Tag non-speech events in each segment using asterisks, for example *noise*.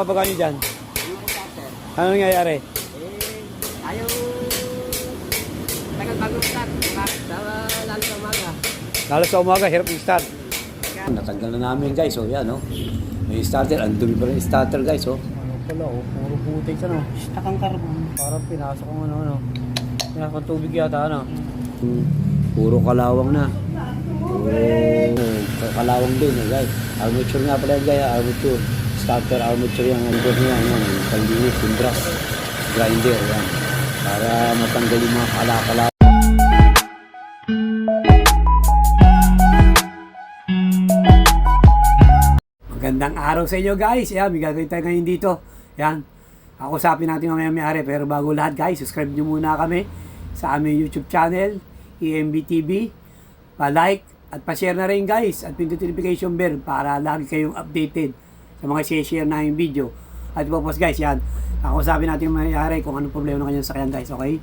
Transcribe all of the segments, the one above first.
Papagaan nyo dyan. Ano nangyayari? Eh, ayaw... Tagal bago start. Lalo sa umaga. Lalo sa umaga, hirap yung start. Natanggal na namin guys, oh yan oh. May starter, ang dumi pa rin yung starter guys, oh. Ano pala, oh, puro putik ano. Stuck ang carbon. Parang pinasok kong ano, ano. Pinasok ng tubig yata, ano. Hmm, puro kalawang na. Puro kalawang din, eh, guys. Armature nga pala yan, guys, armature. Starter armature yan, ang doon yan, yan. Yung pandinis, yung brush, grinder, yan. Para matanggal yung mga kalakala. Magandang araw sa inyo guys. Yan, may gagawin tayo ngayon dito. Yan. Kakusapin natin mamaya may-ari. Pero bago lahat guys, subscribe nyo muna kami sa aming YouTube channel, EMB TV. Pa-like at pa-share na rin guys. At pindutin notification bell para lagi kayong updated sa mga share na yung video. At pupos guys, yan. Kakusapin natin yung may-ari kung anong problema ng kanyang sakyan guys. Okay?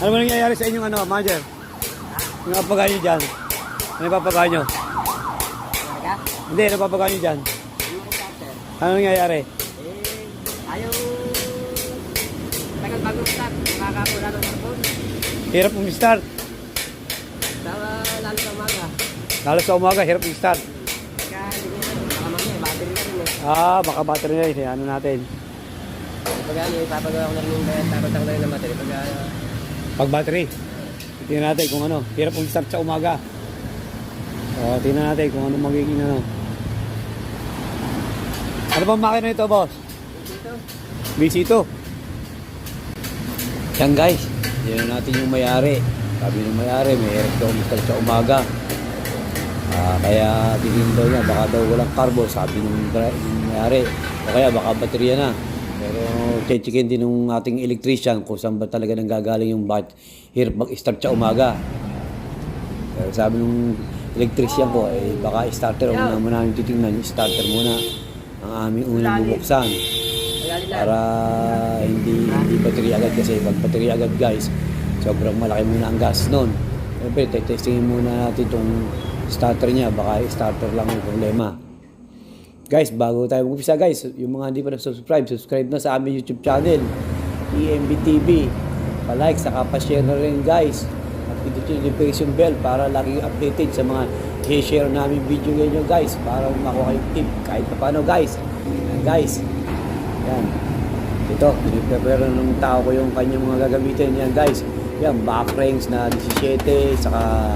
Ano ba nangyayari sa inyong ano, manager? Yung papagaan nyo dyan. Ano yung papagaan nyo? Hindi, ano papagaan nyo dyan? Starter. Ano nangyayari? Eh, ayaw... Tagal bago start. Makakapula ng carbon. Hirap um-start. Dawa lalo sa umaga. Lalo sa umaga, hirap yung-start. Kaya hindi ko alam. Baka mamaya, battery na rin eh. Ah, baka battery na yun. Ano natin? Pag ano, ipapagawa ko na rin yung bayad. Tapos ako na rin ng battery. Pag uh, Pag battery. Tingnan natin kung ano. Hirap um-start sa umaga. O, tingnan natin kung ano magiging ano. Ano bang makina ito, boss? dito. BC2. Yan guys, yan natin yung mayari. Sabi ng mayari, may daw um-start sa umaga. Ah, kaya tingin daw niya, baka daw walang carbo, sabi ng, dri- ng mayari. O kaya baka baterya na. Pero chechikin din ng ating electrician kung saan ba talaga nang gagaling yung bakit hirap mag-start sa umaga. Pero sabi ng electrician ko, eh, baka starter, una muna namin titingnan, yung starter muna ang aming unang bubuksan. Para hindi hindi battery agad. Kasi pag battery agad guys sobrang malaki muna ang gas noon Siyempre, testingin muna natin itong starter niya baka starter lang yung problema guys bago tayo mag-umpisa guys yung mga hindi pa na-subscribe subscribe na sa aming YouTube channel EMB TV pa-like saka pa-share na rin guys at pindutin yung notification bell para lagi updated sa mga i-share namin video ngayon guys para makuha kayong tip kahit pa paano guys Yan, guys yan. Ito, piniprepare ng tao ko yung kanyang mga gagamitin. Yan guys. Yan, back rings na 17, saka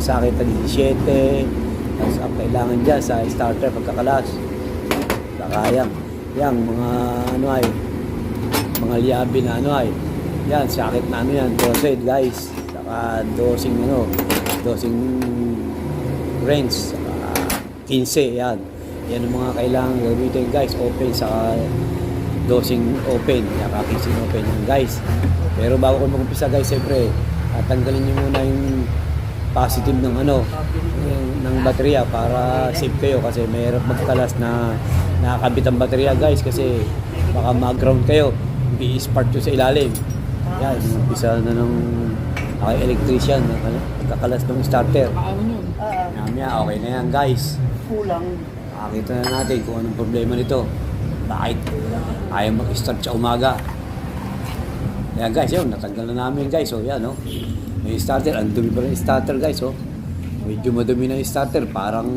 sakit na 17. Tapos ang kailangan dyan sa starter pagkakalas. Saka yan. Mga ano ay, mga liabi na ano ay. Yan, sakit na ano yan, dosage guys. Saka dosing ano, dosing range. Saka 15, yan. Yan ang mga kailangan gamitin guys. Open sa dosing open, yaka casing open yan guys. Pero bago ko mag-umpisa guys, siyempre, ah, tanggalin niyo muna yung positive ng ano, ng baterya para safe kayo kasi mahirap magkalas na nakakabit ang baterya guys kasi baka mag-ground kayo, hindi spark sa ilalim. Yan, umpisa na ng ako electrician, kakalas ng starter. Mamaya, okay na yan guys. kulang. Makakita na natin kung anong problema nito. Bakit ayaw mag-start sa umaga. Kaya guys, yun, natanggal na namin guys. So, yan, oh. May starter. Ang dumi pa rin starter guys, oh. Medyo madumi na yung starter. Parang,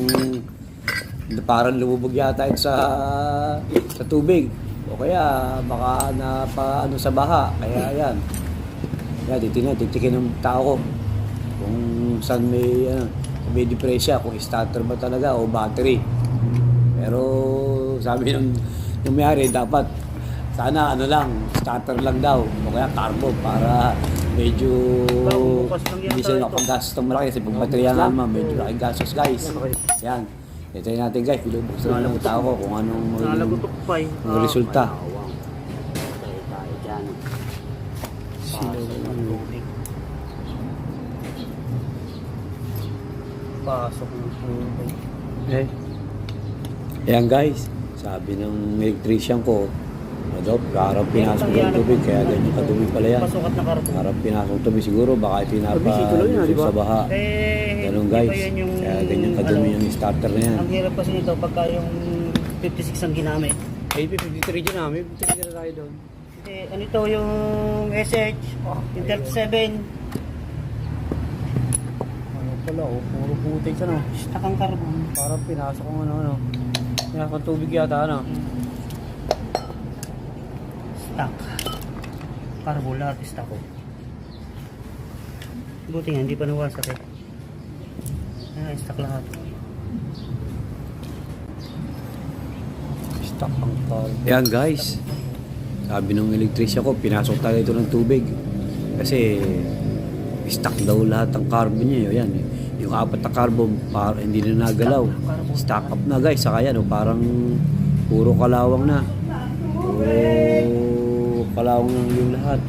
parang lumubog yata ito sa, sa tubig. O kaya, baka napa, ano sa baha. Kaya, yan. Kaya, titignan, titikin ng tao ko. Kung saan may, ano, may depresya, kung starter ba talaga o battery. Pero sabi ng yung may-ari dapat sana ano lang, starter lang daw o kaya carbo para medyo hindi sila ito. makagastos ng malaki kasi pag baterya naman medyo laki gastos guys. Yan. Ito natin guys, pinubuksan na ng tao ko kung anong pa eh. resulta. Pasok ng tubig. Eh. Ayan guys, sabi ng electrician ko, ano, parang pinasok ng tubig, kaya ganyan kadumi pala yan. Pasukat na carbon. Parang pinasok tubig siguro, baka di ba? sa baha. Eh, Ganun guys, yung, kaya ganyan kadumi ano, yung starter na yan. Ang hirap kasi nito pagka yung 56 ang ginamit. AP53 dyan ah. May 53 na tayo doon. Hindi, ano ito yung SH, yung 37, Ano pala oh. Puro putik ano. stock ang carbon. Parang pinasok kong ano ano. Pinasok ng tubig yata ano. Stock. Carbon lahat stock ko. Buti nga, hindi pa nawasak eh. Ah, stock lahat. Stock ang tawag. Yan guys. Sabi ng electrician ko, pinasok talaga ito ng tubig. Kasi stock daw lahat ng carbon niya. Yan, yung apat na carbon, para, hindi na nagalaw. Stock up na guys. Saka yan, oh, parang puro kalawang na. Puro kalawang na yung lahat.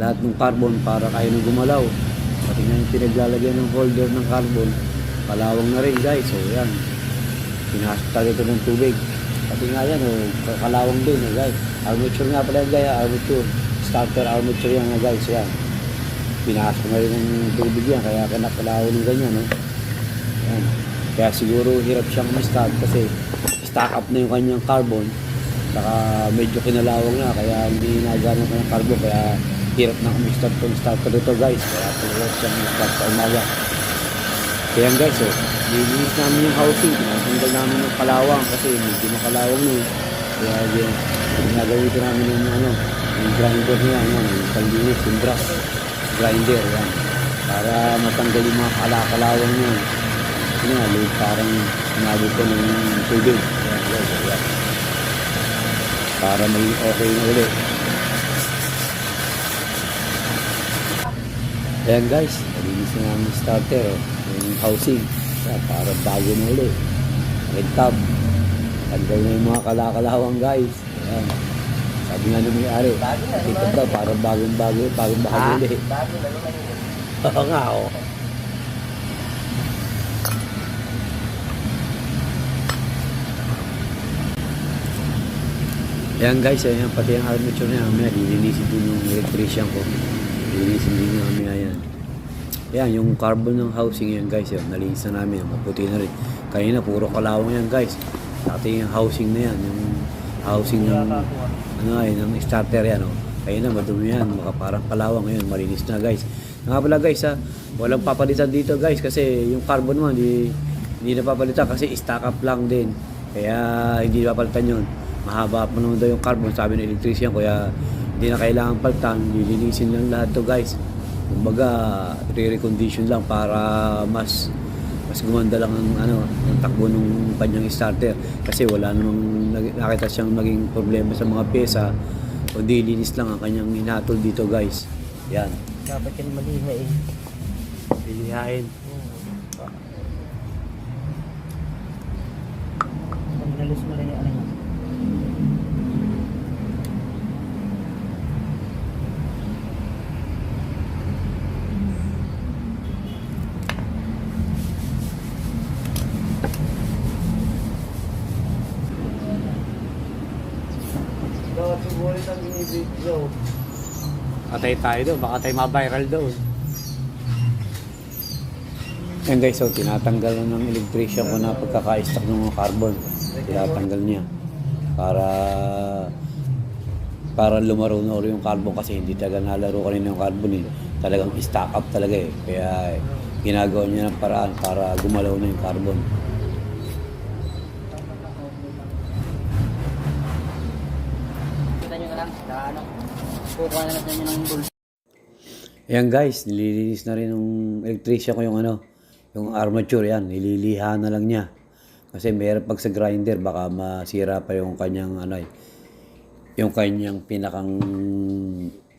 Lahat ng carbon para kaya na gumalaw. Pati nga yung pinaglalagyan ng holder ng carbon, kalawang na rin guys. So yan, pinasok talaga ito ng tubig. Pati nga yan, oh, kalawang din eh, guys. Armature nga pala yan, guys. Armature. Starter armature yan, ah, guys. Yan. Pinasok na rin ng tubig yan, kaya kinakalaw ng ganyan, no? Yan. Kaya siguro hirap siyang ma-start kasi stock up na yung kanyang carbon. Saka medyo kinalawang na, kaya hindi nagana pa ng carbon. Kaya hirap na kami-start itong starter ito, guys. Kaya talaga siyang start sa umaga. Kaya guys, oh, nilinis namin yung housing. Tinatanggal namin ng kalawang kasi medyo makalawang na eh. Kaya yun, ginagawin namin yung ano, yung grinder niya, yan, yung panlinis, yung brush grinder, yan. Para matanggal yung mga kalakalawang niya. Yun nga, like, parang sinabi ko ng tubig. Yan, yan, yan. Para maging okay na ulit. Ayan guys, nalinis na namin starter, oh. yung housing. Para bago na ulit. Red tab. Tanggal na yung mga kalakalawang guys. Ayan. Sabi nga nung may-ari, ito daw, parang bagong bago, bagong bago ulit. Bago na naman yun. *laughs* Oo nga, oh. Ayan guys, ayan, pati ang armature niya, mamaya lilinisin din yung electrician ko. Lilinisin din niya mamaya yan. Ayan, yung carbon ng housing yan guys, yun, nalinis na namin, maputi na rin. Kanina, puro kalawang yan guys. Dati yung housing na yan, yung housing ng, ano ay, ng starter yan, oh. Kaya na, madumi yan, baka parang kalawang ngayon, malinis na guys. Nga pala guys ha, walang papalitan dito guys kasi yung carbon mo hindi, hindi na papalitan kasi stock up lang din. Kaya hindi papalitan yun. Mahaba pa naman daw yung carbon sabi ng electrician kaya hindi na kailangan palitan, lilinisin lang lahat to guys. Kumbaga, re-recondition lang para mas mas gumanda lang ang ano, ang takbo ng kanyang starter kasi wala namang nakita siyang naging problema sa mga pyesa kundi linis lang ang kanyang hinatol dito guys. Yan. Dapat yan maliha eh. Lilihain. Pag nalis mo lang yung ano niya. Dapat siguro ang binibigyo. Patay tayo doon, baka tayo ma-viral doon. Yan guys, so tinatanggal na ng electrician ko na pagkaka-stack ng mga carbon. Tinatanggal niya. Para para lumaro na yung carbon kasi hindi talaga nalaro kanina yung carbon eh. Talagang stack up talaga eh. Kaya ginagawa niya ng paraan para gumalaw na yung carbon. Kita nyo na ano. Kukuha na natin ng bulb. Ayan guys, nililinis na rin ng electrician ko yung ano, yung armature yan, nililiha na lang niya. Kasi mayroon pag sa grinder, baka masira pa yung kanyang ano eh, yung kanyang pinakang,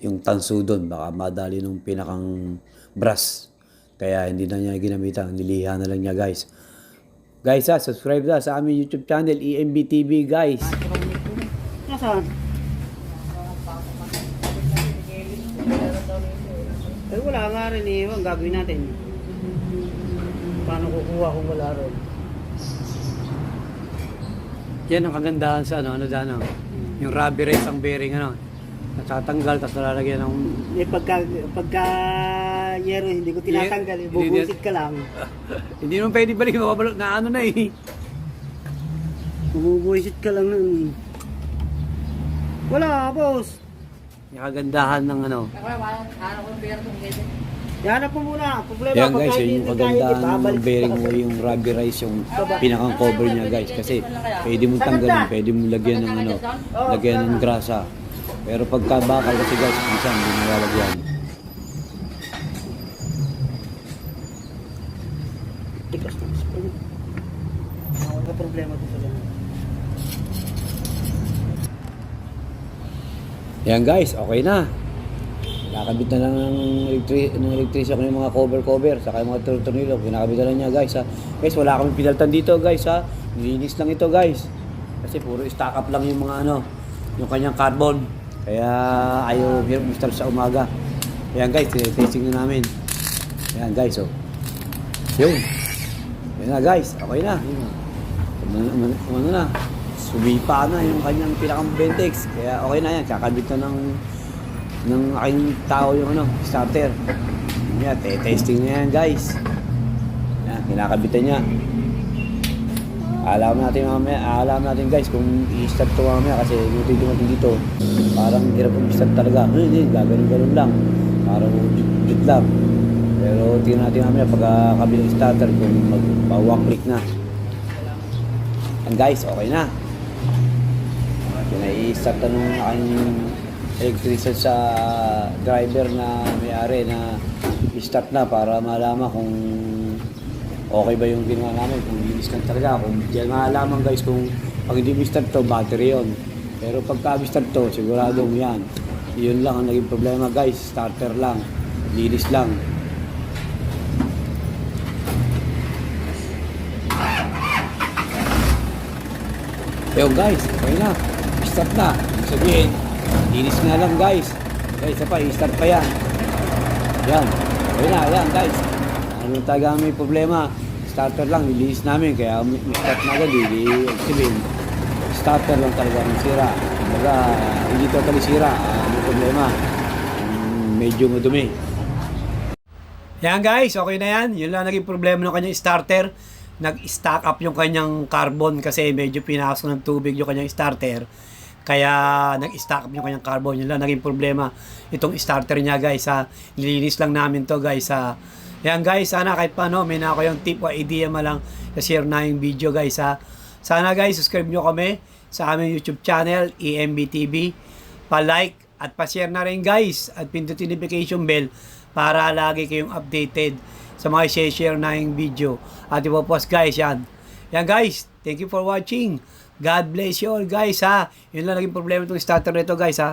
yung tanso doon, baka madali nung pinakang brass. Kaya hindi na niya ginamitan, niliha na lang niya guys. Guys ha, subscribe na sa aming YouTube channel, EMB TV guys. Nasaan? Wala nga rin eh. Ang gagawin natin. Paano kukuha kung wala rin? Yan ang kagandahan sa ano, ano dyan, ano, yung rubber race ang bearing, ano, natatanggal, tapos nalalagyan ng Eh pagka, pagka yero hindi ko tinatanggal eh. Hindi- Bubusit ka lang. *laughs* Hindi naman pwede balik, mababalot na ano na eh. Bubusit ka lang nun. Wala, boss. Yung kagandahan ng ano. Ganyan. Yan po muna. Problema Yan guys, yun yung kagandahan ng bearing mo yung rubber rice yung pinakang cover niya guys kasi pwede mo tanggalin, pwede mo lagyan ng ano, lagyan ng grasa. Pero pagka bakal kasi guys, minsan hindi nalalagyan. Tikas na. Wala problema dito sa Yan guys, okay na. Nakakabit na lang ng, electri ng electrician ko yung mga cover-cover, saka yung mga tornillo. Kinakabit na lang niya guys ha. Guys, wala kami pinaltan dito guys ha. Nilinis lang ito guys. Kasi puro stock up lang yung mga ano, yung kanyang carbon. Kaya ayaw hirap start sa umaga. Ayan guys, testing na namin. Ayan guys, oh. Yun. Yan na guys, okay na. Ano, ano, ano na, sumipa na yung kanyang pinakang Bentex. Kaya okay na yan, kakabit na ng ng aking tao yung ano, starter. Yan, te-testing na yan guys. Yan, kinakabitan niya. Alam natin mamaya, alam natin guys kung i-start to mamaya kasi buti dumating dito. Parang hirap i-start talaga. Hindi, hindi, gaganon-ganon lang. Parang jut lang. Pero tingnan natin mamaya pag uh, kabilang starter kung mag-one click na. And guys, okay na. Pinai-start na nung aking electrician sa driver na may-ari na i-start na para malaman kung okay ba yung ginawa namin, kung linis lang talaga. Kung diyan malalaman guys kung pag hindi start to, battery yon. Pero pagka start to, siguradong yan. Yun lang ang naging problema guys, starter lang, linis lang. Yo guys, okay na. Start na. Ibig sabihin, linis nga lang guys. Guys, isa pa, i-start pa yan. Yan. Okay na, yan guys. Ano talaga may problema? Starter lang, nilinis namin. Kaya start na agad, hindi ibig sabihin. Starter lang talaga ang sira. Kumbaga, hindi totally sira. May problema. Mm, medyo madumi. Yan guys, okay na yan. Yun lang naging problema ng kanyang starter. Nag-stack up yung kanyang carbon kasi medyo pinasok ng tubig yung kanyang starter. Kaya nag-stack up yung kanyang carbon. Yun naging problema. Itong starter niya guys ha. Nilinis lang namin to guys ha. Yan guys, sana kahit paano may na ako yung tip o idea man lang na share na yung video guys ha. Sana guys, subscribe nyo kami sa aming YouTube channel, E EMBTV. Pa-like at pa-share na rin guys at pindutin notification bell para lagi kayong updated sa mga share na yung video. At ipopost guys yan. Yan guys, thank you for watching. God bless you all guys ha. Yun lang naging problema itong starter nito guys ha.